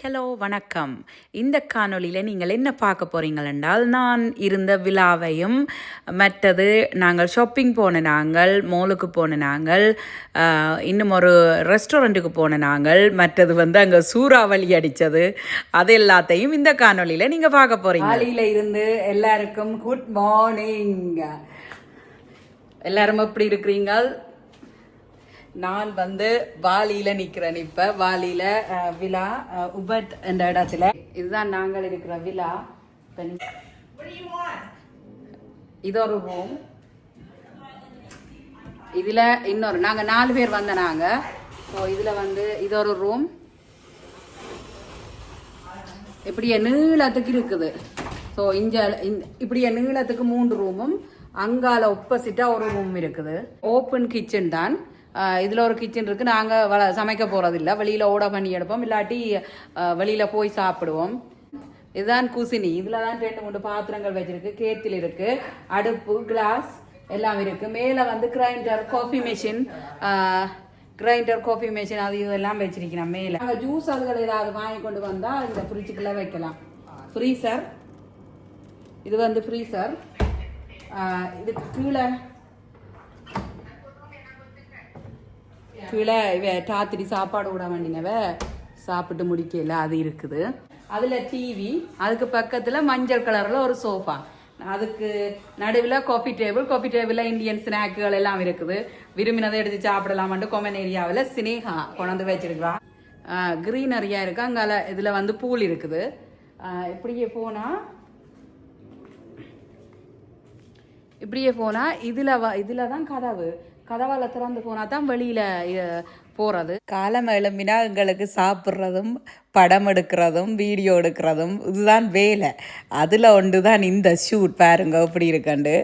Hello வணக்கம். இந்த காணொளியில் நீங்கள் என்ன பார்க்க போறீங்கள் என்றால் நான் இருந்த விழாவையும் மற்றது நாங்கள் ஷாப்பிங் போன நாங்கள் மாலுக்கு போன நாங்கள் இன்னும் ஒரு ரெஸ்டாரண்ட்டுக்கு போன நாங்கள் மற்றது வந்து அங்கே சூறாவளி அடித்தது அது எல்லாத்தையும் இந்த காணொளியில் நீங்கள் பார்க்க போகிறீங்க காலையில் இருந்து எல்லாருக்கும் குட் மார்னிங் எல்லாரும் எப்படி இருக்கிறீங்க நான் வந்து வாலியில நிக்கிறேன் இப்ப. வாலியில விழா உபட் என்ற இடத்துல. இதுதான் நாங்கள் இருக்கிற விழா. இது ஒரு ரூம் இதுல இன்னொரு நாங்க நாலு பேர் வந்த நாங்க. ஸோ இதுல வந்து இது ஒரு ரூம் இப்படியே நீளத்துக்கு இருக்குது. ஸோ இங்க இப்படியே நீளத்துக்கு மூன்று ரூமும் அங்கால ஒப்போசிட்டா ஒரு ரூம் இருக்குது. ஓப்பன் கிச்சன் தான். இதில் ஒரு கிச்சன் இருக்குது நாங்கள் வள- சமைக்க போகிறதில்ல வெளியில் ஓட பண்ணி எடுப்போம். இல்லாட்டி வெளியில் போய் சாப்பிடுவோம். இதுதான் குசினி. இதில் தான் ரெண்டு மூணு பாத்திரங்கள் வச்சுருக்கு. கேத்தில் இருக்குது அடுப்பு கிளாஸ் எல்லாம் இருக்குது மேலே வந்து grinder coffee machine grinder coffee machine அது இதெல்லாம் வச்சிருக்கிறோம் மேலே. நாங்கள் ஜூஸ் அதுகள் ஏதாவது வாங்கி கொண்டு வந்தால் இந்த ஃப்ரிட்ஜுக்குள்ள வைக்கலாம். ஃப்ரீசர் இது வந்து ஃப்ரீசர் இது கீழே கீழே இவ ராத்திரி சாப்பாடு விட வேண்டினவ சாப்பிட்டு முடிக்கல அது இருக்குது. அதில் டிவி அதுக்கு பக்கத்தில் மஞ்சள் கலரில் ஒரு சோஃபா அதுக்கு நடுவில் காஃபி டேபிள் காஃபி டேபிளில் இந்தியன் ஸ்நாக்குகள் எல்லாம் இருக்குது. விரும்பினதை எடுத்து சாப்பிடலாமான்ட்டு கொமன் ஏரியாவில் சினேகா கொண்டாந்து வச்சிருக்கலாம் க்ரீனரியாக இருக்குது அங்கால இதில் வந்து பூல் இருக்குது. இப்படியே போனால் இப்படியே போனால் இதில் வ இதில் தான் கதவு. கதவால திறந்து போனா தான் வெளியில போறது. காலம் எழும்பினா எங்களுக்கு சாப்பிட்றதும் படம் எடுக்கிறதும் வீடியோ எடுக்கிறதும் இதுதான் வேலை. அதுல ஒன்று தான் இந்த ஷூட் பாருங்க எப்படி இருக்கண்டு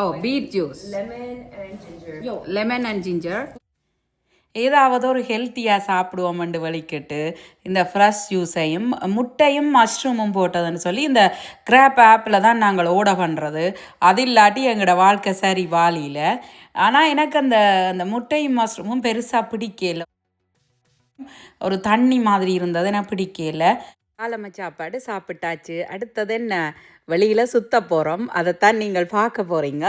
ஓ beet juice lemon and ginger ஏதாவது ஒரு ஹெல்த்தியாக சாப்பிடுவோம்னு வலிக்கிட்டு இந்த ஃப்ரெஷ் ஜூஸையும் முட்டையும் மஷ்ரூமும் போட்டதுன்னு சொல்லி இந்த கிராப் ஆப்பில் தான் நாங்கள் ஓட பண்ணுறது அது இல்லாட்டி எங்களோட வாழ்க்கை சரி வாலியில் ஆனால் எனக்கு அந்த அந்த முட்டையும் மஷ்ரூமும் பெருசாக பிடிக்கல. ஒரு தண்ணி மாதிரி இருந்தது எனக்கு பிடிக்கல. காலமை சாப்பாடு சாப்பிட்டாச்சு. அடுத்தது என்ன? வெளியில் சுத்த போகிறோம் அதைத்தான் நீங்கள் பார்க்க போகிறீங்க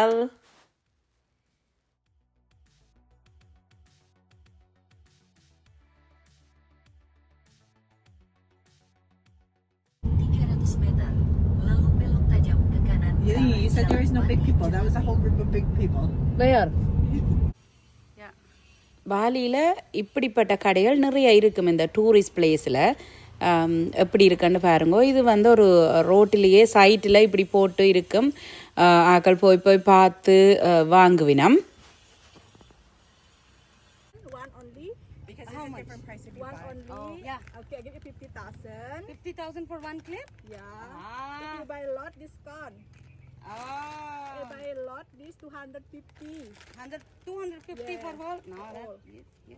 Yeah, you said there is no big people. That was a whole group of big people. வேர் பாலியில் இப்படிப்பட்ட கடைகள் நிறைய இருக்கும் இந்த டூரிஸ்ட் பிளேஸில் எப்படி இருக்குன்னு பாருங்க இது வந்து ஒரு ரோட்டிலேயே சைட்டில் இப்படி போட்டு இருக்கும் ஆக்கள் போய் போய் பார்த்து வாங்குவினம் One only? Because it's a different price if you One buy. only? yeah. Okay, I give you 50,000. 50,000 for one clip? Yeah. If you buy a lot, discount. Ah. I buy a lot. This 250. 100, 250 yeah. for all? No. That, yeah.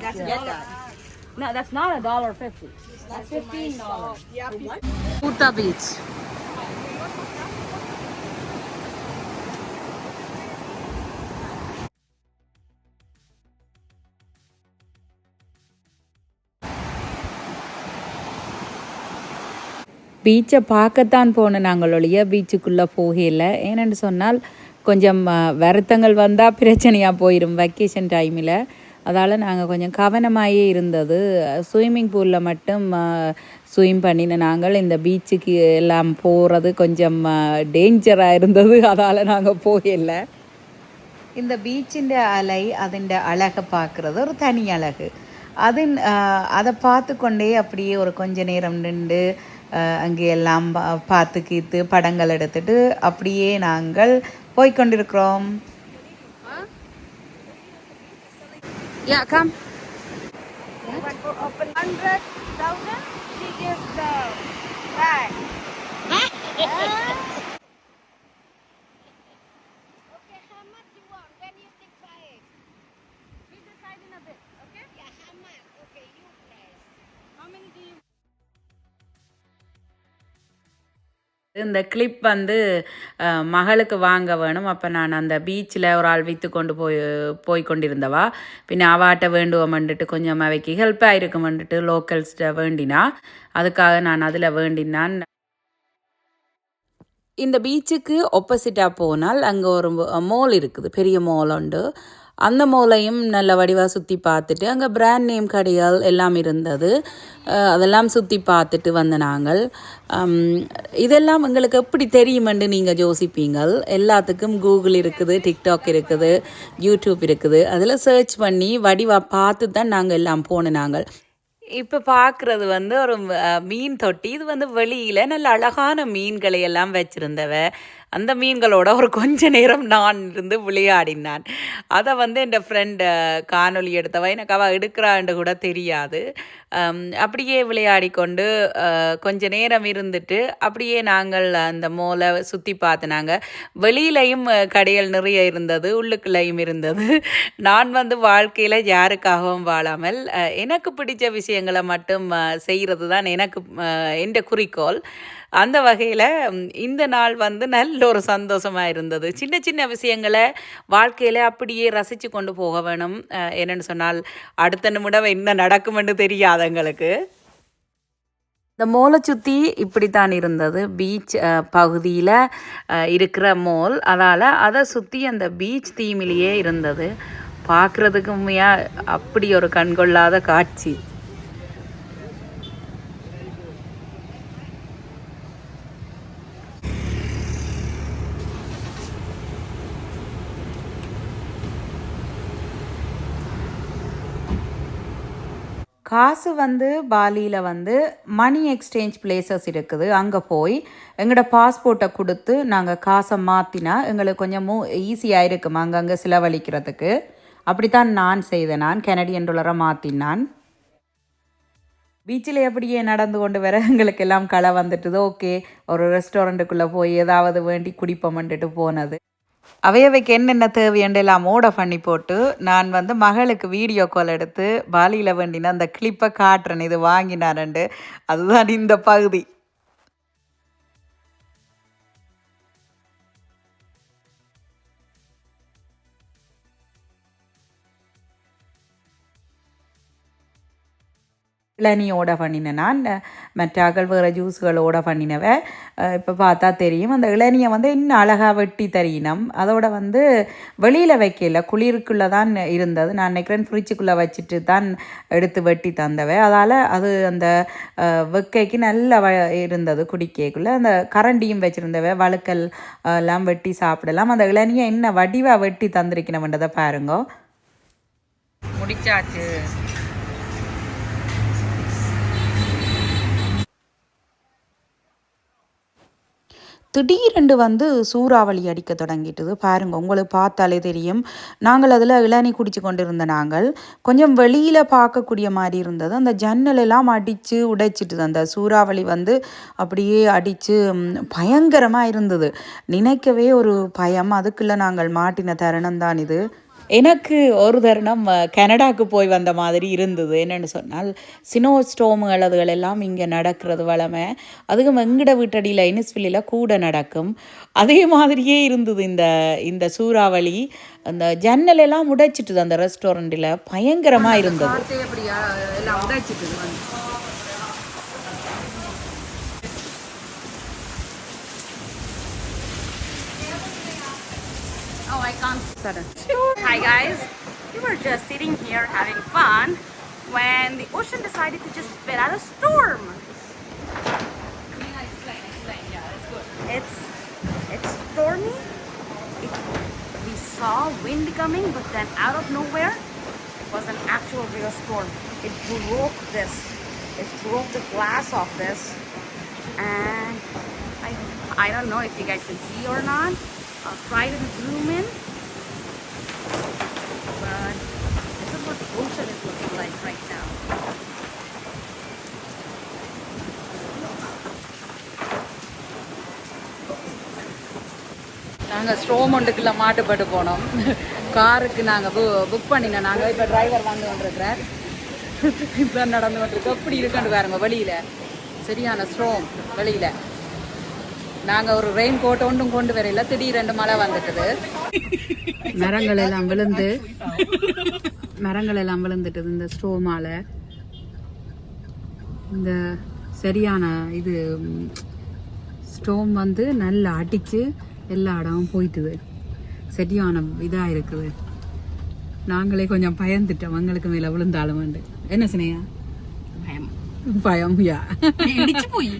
That's yeah. a dollar. No, that's not a dollar fifty. That's fifteen dollars. Yeah. Puta Beach. பீச்சை பார்க்கத்தான் போன நாங்கள் ஒழிய பீச்சுக்குள்ளே போகல. ஏனென்று சொன்னால் கொஞ்சம் வருத்தங்கள் வந்தால் பிரச்சனையாக போயிடும் வெக்கேஷன் டைமில் அதால் நாங்கள் கொஞ்சம் கவனமாயே இருந்தது. ஸ்விம்மிங் பூலில் மட்டும் ஸ்விம் பண்ணின நாங்கள். இந்த பீச்சுக்கு எல்லாம் போகிறது கொஞ்சம் டேஞ்சராக இருந்தது. அதால் நாங்கள் போகல. இந்த பீச்சின் அலை அதன் அழகை பார்க்குறது ஒரு தனி அழகு. அது அதை பார்த்து கொண்டே அப்படியே ஒரு கொஞ்ச நேரம் நின்று அங்கே எல்லாம் பா- பார்த்து கீத்து படங்கள் எடுத்துட்டு அப்படியே நாங்கள் போய்க்கொண்டிருக்கிறோம் Yeah, come. Open 100,000, she gives the bag. இந்த கிளிப் வந்து மகளுக்கு வாங்க வேணும். அப்போ நான் அந்த பீச்சில் ஒரு ஆள் விற்று கொண்டு போய் போய் கொண்டிருந்தவா. பின்ன அவாட்ட வேண்டுவோம்ன்ட்டு கொஞ்சம் அவைக்கு ஹெல்ப்பாக வந்துட்டு லோக்கல்ஸ்ட வேண்டினா அதுக்காக நான் அதில் வேண்டினான். இந்த பீச்சுக்கு ஒப்போசிட்டாக போனால் அங்கே ஒரு மோல் இருக்குது. பெரிய மோல் உண்டு. அந்த மூலையும் நல்ல வடிவாக சுற்றி பார்த்துட்டு அங்கே பிராண்ட் நேம் கடைகள் எல்லாம் இருந்தது. அதெல்லாம் சுற்றி பார்த்துட்டு வந்த நாங்கள். இதெல்லாம் எங்களுக்கு எப்படி தெரியுமென்று நீங்கள் யோசிப்பீங்கள். எல்லாத்துக்கும் கூகுள் இருக்குது டிக்டாக் இருக்குது யூடியூப் இருக்குது. அதில் சர்ச் பண்ணி வடிவாக பார்த்து தான் நாங்கள் எல்லாம் போன நாங்கள். இப்போ பார்க்குறது வந்து ஒரு மீன் தொட்டி. இது வந்து வெளியில் நல்ல அழகான மீன்களை எல்லாம் வச்சுருந்தவ. அந்த மீன்களோட ஒரு கொஞ்ச நேரம் நான் இருந்து விளையாடினான். அதை வந்து என் ஃப்ரெண்டு காணொளி எடுத்தவ எனக்கு அவள் எடுக்கிறான்னு கூட தெரியாது. அப்படியே விளையாடி கொண்டு கொஞ்ச நேரம் இருந்துட்டு அப்படியே நாங்கள் அந்த மோலை சுற்றி பார்த்துனாங்க வெளியிலையும் கடைகள் நிறைய இருந்தது உள்ளுக்குள்ளேயும் இருந்தது. நான் வந்து வாழ்க்கையில் யாருக்காகவும் வாழாமல் எனக்கு பிடிச்ச விஷயங்களை மட்டும் செய்கிறது தான் எனக்கு என்ற குறிக்கோள். அந்த வகையில் இந்த நாள் வந்து நல்ல ஒரு சந்தோஷமாக இருந்தது. சின்ன சின்ன விஷயங்களை வாழ்க்கையில் அப்படியே ரசித்து கொண்டு போக வேணும். என்னென்னு சொன்னால் அடுத்த நிமிடம் என்ன நடக்குமென்னு தெரியாது எங்களுக்கு. இந்த மோலை சுற்றி இப்படி தான் இருந்தது. பீச் பகுதியில் இருக்கிற மோல். அதால் அதை சுற்றி அந்த பீச் தீமிலேயே இருந்தது. பார்க்குறதுக்கு உண்மையாக அப்படி ஒரு கண்கொள்ளாத காட்சி. காசு வந்து பாலியில் வந்து மணி எக்ஸ்சேஞ்ச் பிளேசஸ் இருக்குது. அங்கே போய் எங்களோட பாஸ்போர்ட்டை கொடுத்து நாங்கள் காசை மாற்றினா எங்களுக்கு கொஞ்சம் மூ ஈஸியாக அங்கே அங்கங்கே செலவழிக்கிறதுக்கு? அப்படித்தான் நான் செய்தேன் நான் கெனடியன் டொலரை மாற்றினான் பீச்சில் எப்படியே நடந்து கொண்டு வர எங்களுக்கு எல்லாம் களை வந்துட்டுது. ஓகே ஒரு ரெஸ்டாரண்ட்டுக்குள்ளே போய் ஏதாவது வேண்டி குடிப்போம்ன்ட்டு போனது. அவையவைக்கு என்னென்ன தேவையண்டு எல்லாம் ஓட பண்ணி போட்டு நான் வந்து மகளுக்கு வீடியோ கால் எடுத்து பாலியில் வேண்டின அந்த கிளிப்பை காட்டுறேன். இது வாங்கினாரண்டு. அதுதான் இந்த பகுதி. இளநியோட பண்ணினேன். நான் மற்றாக்கள் வேறு ஜூஸுகளோட பண்ணினவ இப்போ பார்த்தா தெரியும். அந்த இளநியை வந்து இன்னும் அழகாக வெட்டி தரியினம் அதோட வந்து வெளியில் வைக்கல. குளிருக்குள்ளே தான் இருந்தது. நான் நினைக்கிறேன் ஃப்ரிட்ஜுக்குள்ளே வச்சுட்டு தான் எடுத்து வெட்டி தந்தவ. அதால் அது அந்த வெக்கைக்கு நல்ல வ இருந்தது குடிக்கைக்குள்ளே. அந்த கரண்டியும் வச்சுருந்தவ வழுக்கல் எல்லாம் வெட்டி சாப்பிடலாம். அந்த இளநியை என்ன வடிவாக வெட்டி தந்திருக்கணும்ன்றதை பாருங்க. முடிச்சாச்சு. திடீரென்று வந்து சூறாவளி அடிக்க தொடங்கிட்டுது. பாருங்க உங்களுக்கு பார்த்தாலே தெரியும். நாங்கள் அதில் இளநி குடிச்சு கொண்டு இருந்த நாங்கள். கொஞ்சம் வெளியில் பார்க்கக்கூடிய மாதிரி இருந்தது. அந்த ஜன்னலெல்லாம் அடித்து உடைச்சிட்டுது. அந்த சூறாவளி வந்து அப்படியே அடித்து பயங்கரமாக இருந்தது. நினைக்கவே ஒரு பயம். அதுக்குள்ளே நாங்கள் மாட்டின தருணம் தான் இது. எனக்கு ஒரு தருணம் அஹ், கனடாக்கு போய் வந்த மாதிரி இருந்தது. என்னென்னு சொன்னால் சினோ ஸ்டோமுகள் அதுகள் எல்லாம் இங்கே நடக்கிறது வளமை. அதுவும் எங்கட வீட்டடியில் இனிஸ்வில்லில் கூட நடக்கும். அதே மாதிரியே இருந்தது இந்த இந்த சூறாவளி. அந்த ஜன்னல் எல்லாம் உடைச்சிட்டுது அந்த ரெஸ்டாரண்ட்டில். பயங்கரமாக இருந்தது. Hi guys, we were just sitting here having fun when the ocean decided to just spit out a storm. It's it's stormy. It, we saw wind coming, but then out of nowhere, it was an actual real storm. It broke this. It broke the glass off this, and I I don't know if you guys can see or not. I'll try to zoom in. What the ocean is looking like right now. நாங்கள் ஸ்ட்ரோமௌண்ட்டுக்குள்ளே மாட்டுப்பட்டு போனோம். காருக்கு நாங்கள் பு book பண்ணினோம் நாங்கள் இப்போ driver வந்து கொண்டிருக்கிறார் இப்போ நடந்து கொண்டிருக்கோம் எப்படி இருக்கான்னு பாருங்க வெளியில். சரியான ஸ்ட்ரோம் வெளியில். நாங்க ஒரு ரெயின் கோட் ஒன்றும் கொண்டு வரையில திடீரெண்டு மழை வந்துட்டுது. மரங்கள் எல்லாம் விழுந்து மரங்கள் எல்லாம் விழுந்துட்டுது இந்த ஸ்டோமால இந்த சரியான இது ஸ்டோம் வந்து நல்லா அடிச்சு எல்லா இடமும் போயிட்டுது. சரியான இதா இருக்குது. நாங்களே கொஞ்சம் பயந்துட்டோம். எங்களுக்கு மேல விழுந்தாலும் என்ன சினையா பயம். பயம் யா? போய்.